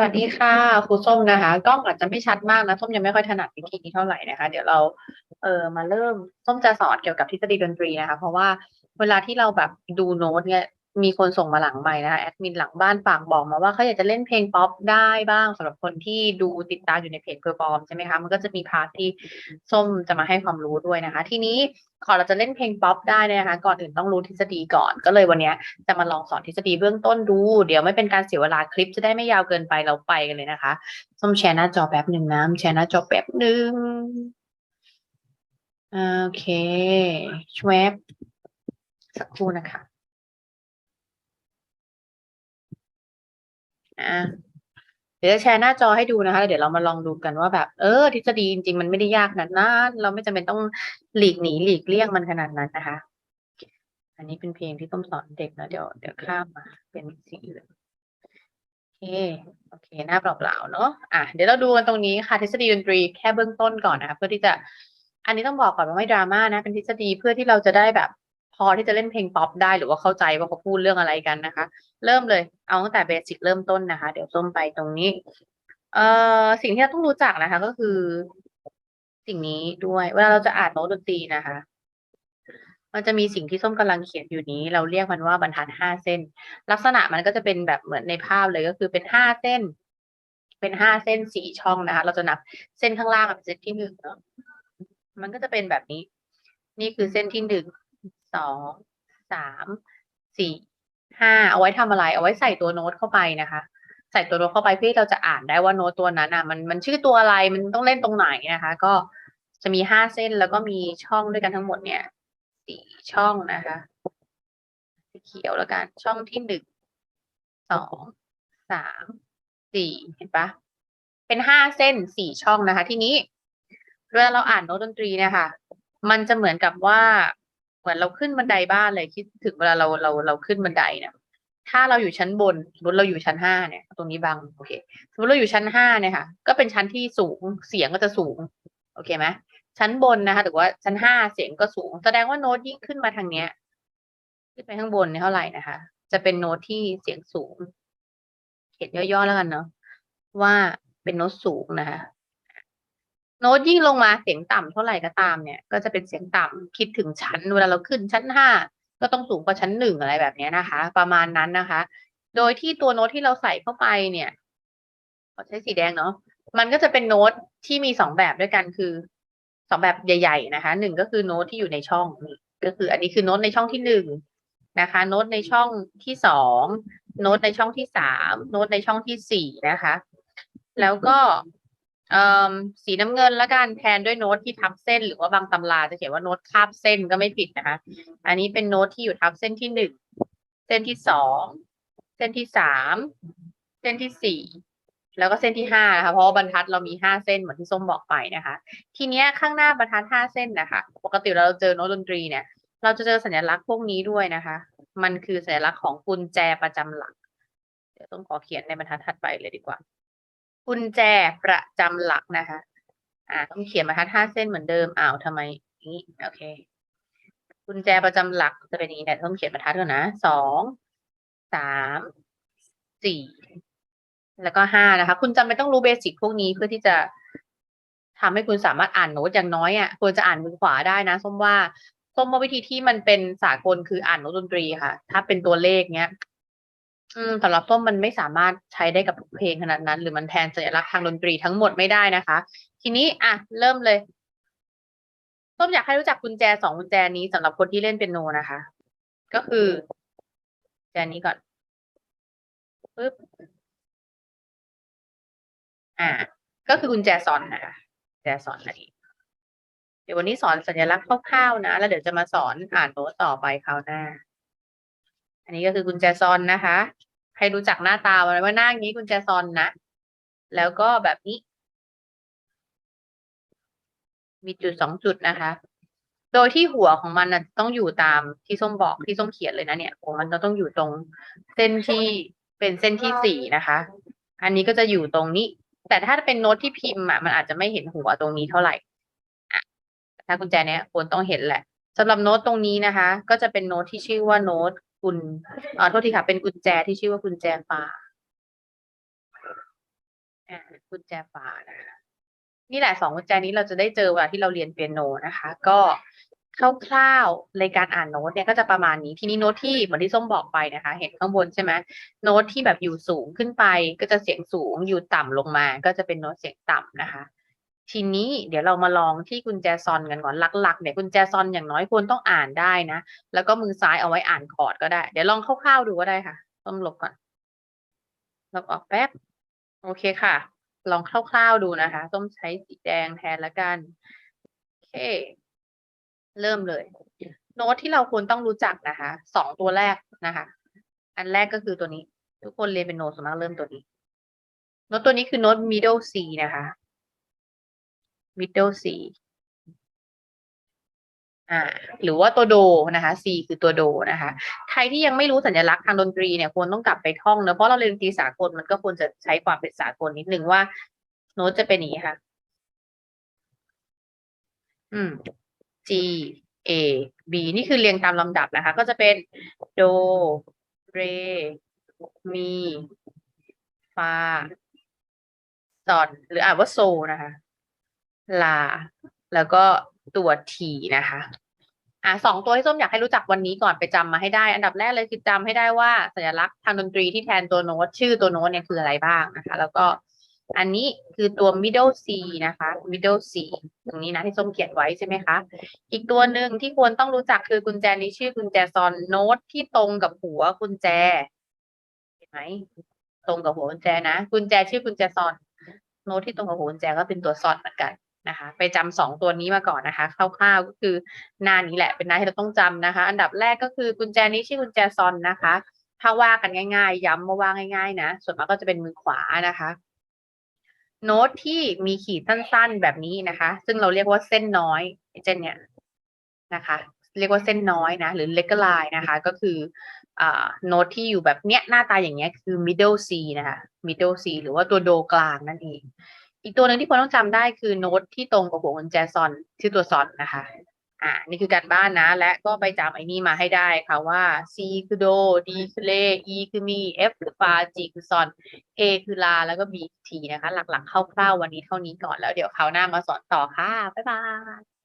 วัสดีค่ะครูส้มนะคะกล้องอาจจะไม่ชัดมากนะส้มยังไม่ค่อยถนัดวิธีนี้เท่าไหร่นะคะ เดี๋ยวเราเออมาเริ่มส้มจะสอนเกี่ยวกับทฤษฎีดนตรีนะคะ เพราะว่าเวลาที่เราแบบดูโน้ตเนี่ย มีคนส่งมาหลังใหม่นะคะแอดมินหลังบ้านฝากบอกมาว่าเขาอยากจะเล่นเพลงป๊อปได้บ้างสำหรับคนที่ดูติดตามอยู่ในเพจเพอร์ฟอร์มใช่ไหมคะมันก็จะมีพาร์ทที่ส้มจะมาให้ความรู้ด้วยนะคะ ทีนี้ขอเราจะเล่นเพลงป๊อปได้นะคะ ก่อนอื่นต้องรู้ทฤษฎีก่อน ก็เลยวันนี้จะมาลองสอนทฤษฎีเบื้องต้นดู เดี๋ยวไม่เป็นการเสียเวลาคลิปจะได้ไม่ยาวเกินไปเราไปกันเลยนะคะส้มแชร์หน้าจอแป๊บหนึ่งนะแชร์หน้าจอแป๊บหนึ่งโอเคชวบสักครู่นะคะ อะเดี๋ยวจะแชร์หน้าจอให้ดูนะคะ เดี๋ยวเรามาลองดูกันว่าแบบ เออ ทฤษฎีจริงๆ มันไม่ได้ยากขนาดนั้นเราไม่จำเป็นต้องหลีกหนีหลีกเลี่ยงมันขนาดนั้นนะคะ อันนี้เป็นเพลงที่ต้มสอนเด็กนะเดี๋ยวเดี๋ยวข้ามมาเป็นสีเหลืองโอเค โอเค หน้าเปล่าๆเนาะ อะ เดี๋ยวเราดูกันตรงนี้ค่ะ ทฤษฎีดนตรีแค่เบื้องต้นก่อนนะคะ เพื่อที่จะ อันนี้ต้องบอกก่อนว่าไม่ดราม่านะ เป็นทฤษฎีเพื่อที่เราจะได้แบบ อที่จะเล่นเพลงป๊อปได้หรือว่าเข้าใจว่าเขาพูดเรื่องอะไรกันนะคะ เริ่มเลยเอาตั้งแต่เบสิกเริ่มต้นนะคะ เดี๋ยวส้มไปตรงนี้ เอ่อสิ่งที่เราต้องรู้จักนะคะ ก็คือสิ่งนี้ด้วยเวลาเราจะอ่านโน้ตดนตรีนะคะ มันจะมีสิ่งที่ส้มกำลังเขียนอยู่นี้ เราเรียกมันว่าบรรทัดห้าเส้น ลักษณะมันก็จะเป็นแบบเหมือนในภาพเลยก็คือเป็นห้าเส้น เป็นห้าเส้นสี่ช่องนะคะ เราจะนับเส้นข้างล่างเป็นเส้นที่หนึ่งเนาะมันก็จะเป็นแบบนี้ นี่คือเส้นที่หนึ่ง สองสามสี่ห้าเอาไว้ทำอะไร เอาไว้ใส่ตัวโน้ตเข้าไปนะคะ ใส่ตัวโน้ตเข้าไปเพื่อที่เราจะอ่านได้ว่าโน้ตตัวนั้นอะมันมันชื่อตัวอะไรมันต้องเล่นตรงไหนนะคะ ก็จะมีห้าเส้นแล้วก็มีช่องด้วยกันทั้งหมดเนี่ยสี่ช่องนะคะสีเขียวแล้วกัน ช่องที่หนึ่งสองสามสี่เห็นปะเป็นห้าเส้นสี่ช่องนะคะ ทีนี้เวลาเราอ่านโน้ตดนตรีเนี่ยค่ะ มันจะเหมือนกับว่า เหมือนเราขึ้นบันไดบ้านเลยคิดถึงเวลาเราเราเราขึ้นบันไดเนี่ยถ้าเราอยู่ชั้นบนสมมติเราอยู่ชั้นห้าเนี่ย ตรงนี้บังโอเคสมมติเราอยู่ชั้นห้าเนี่ยค่ะ ก็เป็นชั้นที่สูงเสียงก็จะสูง โอเคไหมชั้นบนนะคะหรือว่าชั้นห้าเสียงก็สูง แสดงว่าโน้ตยิ่งขึ้นมาทางเนี้ยขึ้นไปข้างบนเนี่ยเท่าไหร่นะคะ จะเป็นโน้ตที่เสียงสูง เขียนย่อๆแล้วกันเนาะว่าเป็นโน้ตสูงนะคะ โน้ตยิ่งลงมาเสียงต่ำเท่าไหร่ก็ตามเนี่ย ก็จะเป็นเสียงต่ำคิดถึงชั้นเวลาเราขึ้นชั้นห้าก็ต้องสูงกว่าชั้นหนึ่งอะไรแบบนี้นะคะ ประมาณนั้นนะคะ โดยที่ตัวโน้ตที่เราใส่เข้าไปเนี่ยขอใช้สีแดงเนาะมันก็จะเป็นโน้ตที่มีสองแบบด้วยกันคือสองแบบใหญ่ ๆ นะคะหนึ่งก็คือโน้ตที่อยู่ในช่องก็คือ อันนี้คือโน้ตในช่องที่หนึ่งนะคะ โน้ตในช่องที่สองโน้ตในช่องที่สามโน้ตในช่องที่สี่นะคะ แล้วก็ สีน้ำเงินละกันแทนด้วยโน้ตที่ทับเส้น หรือว่าบางตำราจะเขียนว่าโน้ตคาบเส้นก็ไม่ผิดนะคะ อันนี้เป็นโน้ตที่อยู่ทับเส้นที่หนึ่งเส้นที่สองเส้นที่สามเส้นที่สี่แล้วก็เส้นที่ห้านะคะเพราะบรรทัดเรามีห้าเส้นเหมือนที่ส้มบอกไปนะคะ ทีเนี้ยข้างหน้าบรรทัดห้าเส้นนะคะปกติเราเจอโน้ตดนตรีเนี่ย เราจะเจอสัญลักษณ์พวกนี้ด้วยนะคะ มันคือสัญลักษณ์ของกุญแจประจำหลัก เดี๋ยวต้องขอเขียนในบรรทัดถัดไปเลยดีกว่า กุญแจประจำหลักนะคะ อ่า ต้องเขียนบรรทัดห้าเส้นเหมือนเดิมอ้าวทำไมนี้โอเค กุญแจประจำหลักจะเป็นอย่างนี้แต่ต้องเขียนบรรทัดก่อนนะสองสามสี่แล้วก็ห้านะคะ คุณจำเป็นต้องรู้เบสิกพวกนี้เพื่อที่จะทำให้คุณสามารถอ่านโน้ตอย่างน้อยอะควรจะอ่านมือขวาได้นะส้มว่าส้มว่าวิธีที่มันเป็นสากลคืออ่านโน้ตดนตรีค่ะ ถ้าเป็นตัวเลขเนี้ย อืมสำหรับส้มมันไม่สามารถใช้ได้กับทุกเพลงขนาดนั้น หรือมันแทนสัญลักษณ์ทางดนตรีทั้งหมดไม่ได้นะคะ ทีนี้อะเริ่มเลยส้มอยากให้รู้จักกุญแจสองกุญแจนี้สำหรับคนที่เล่นเปียโนนะคะ ก็คือกุญแจนี้ก่อนปึ๊บอ่า ก็คือกุญแจซอนนะคะกุญแจซอนอันนี้เดี๋ยววันนี้สอนสัญลักษณ์คร่าวๆนะ แล้วเดี๋ยวจะมาสอนอ่านโน้ตต่อไปคราวหน้า อันนี้ก็คือกุญแจซอนนะคะให้รู้จักหน้าตามันว่าหน้าอย่างนี้กุญแจซอนนะ แล้วก็แบบนี้ มีจุดสองจุดนะคะ โดยที่หัวของมันนะต้องอยู่ตามที่ส้มบอกที่ส้มเขียนเลยนะเนี่ยหัวมันจะต้องอยู่ตรงเส้นที่เป็นเส้นที่สี่นะคะ อันนี้ก็จะอยู่ตรงนี้ แต่ถ้าเป็นโน้ตที่พิมพ์อะมันอาจจะไม่เห็นหัวตรงนี้เท่าไหร่อ่ถ้ากุญแจเนี้ยควรต้องเห็นแหละสำหรับโน้ตตรงนี้นะคะ ก็จะเป็นโน้ตที่ชื่อว่าโน้ต กุญอ่าโทษทีค่ะ เป็นกุญแจที่ชื่อว่ากุญแจฟ้าอ่ากุญแจฟ้านะคะนี่แหละสองกุญแจนี้เราจะได้เจอเวลาที่เราเรียนเปียโนนะคะ ก็คร่าวๆในการอ่านโน้ตเนี่ยก็จะประมาณนี้ทีนี้โน้ตที่เหมือนที่ส้มบอกไปนะคะ เห็นข้างบนใช่ไหมโน้ตที่แบบอยู่สูงขึ้นไป ก็จะเสียงสูงอยู่ต่ำลงมา ก็จะเป็นโน้ตเสียงต่ำนะคะ ทีนี้เดี๋ยวเรามาลองที่กุญแจซอนกันก่อนหลักๆเนี่ยกุญแจซอนอย่างน้อยควรต้องอ่านได้นะ แล้วก็มือซ้ายเอาไว้อ่านคอร์ดก็ได้ เดี๋ยวลองคร่าวๆดูก็ได้ค่ะต้มลบก่อนลบออกแป๊บโอเคค่ะ ลองคร่าวๆดูนะคะส้มใช้สีแดงแทนละกันโอเค เริ่มเลย โน้ตที่เราควรต้องรู้จักนะคะสองตัวแรกนะคะ อันแรกก็คือตัวนี้ ทุกคนเรียนเป็นโน้ตส่วนมากเริ่มตัวนี้โน้ตตัวนี้คือโน้ต middle C นะคะ middle C อ่าหรือว่าตัวโดนะคะ C คือตัวโดนะคะ ใครที่ยังไม่รู้สัญลักษณ์ทางดนตรีเนี่ยควรต้องกลับไปท่องเนะเพราะเราเรียนดนตรีสากลมันก็ควรจะใช้ความเป็นสากลนิดนึงว่าโน้ตจะเป็นอย่างนี้ค่ะ อืม G A B นี่คือเรียงตามลำดับนะคะ ก็จะเป็นโดเรมีฟาซอนหรืออ่านว่าโซนะคะ ลา แล้วก็ตัวทีนะคะอะสองตัวที่ส้มอยากให้รู้จักวันนี้ก่อนไปจำมาให้ได้ อันดับแรกเลยคือจำให้ได้ว่าสัญลักษณ์ทางดนตรีที่แทนตัวโน้ตชื่อตัวโน้ตเนี่ยคืออะไรบ้างนะคะ แล้วก็อันนี้คือตัว middle C นะคะ middle C ตรงนี้นะที่ส้มเขียนไว้ใช่ไหมคะ อีกตัวหนึ่งที่ควรต้องรู้จักคือกุญแจนี้ชื่อกุญแจซอนโน้ตที่ตรงกับหัวกุญแจ เห็นไหมตรงกับหัวกุญแจนะ กุญแจชื่อกุญแจซอนโน้ตที่ตรงกับหัวกุญแจก็เป็นตัวซอนเหมือนกัน นะคะ ไปจำสองตัวนี้มาก่อนนะคะ คร่าวๆก็คือหน้านี้แหละเป็นหน้าที่เราต้องจำนะคะ อันดับแรกก็คือกุญแจนี้ชื่อกุญแจซอนนะคะ ถ้าว่ากันง่าย ๆ ย้ำมาว่าง่าย ๆ นะ ส่วนมากก็จะเป็นมือขวานะคะ โน้ตที่มีขีดสั้นๆแบบนี้นะคะ ซึ่งเราเรียกว่าเส้นน้อยเช่นเนี่ยนะคะเรียกว่าเส้นน้อยนะ หรือเล็กไลน์นะคะ ก็คือโน้ตที่อยู่แบบเนี้ยหน้าตาอย่างเงี้ยคือ middle C นะคะ middle C หรือว่าตัวโดกลางนั่นเอง อีกตัวหนึ่งที่ควรต้องจำได้คือโน้ตที่ตรงกับหัวกุญแจซอนชื่อตัวซอนนะคะ อ่า นี่คือการบ้านนะ และก็ไปจำไอ้นี่มาให้ได้ค่ะว่า C คือโด D คือเล E คือมี F คือฟา G คือซอน A คือลา แล้วก็ B คือทีนะคะ หลักๆคร่าวๆวันนี้เท่านี้ก่อนแล้วเดี๋ยวคราวหน้ามาสอนต่อค่ะ บ๊ายบาย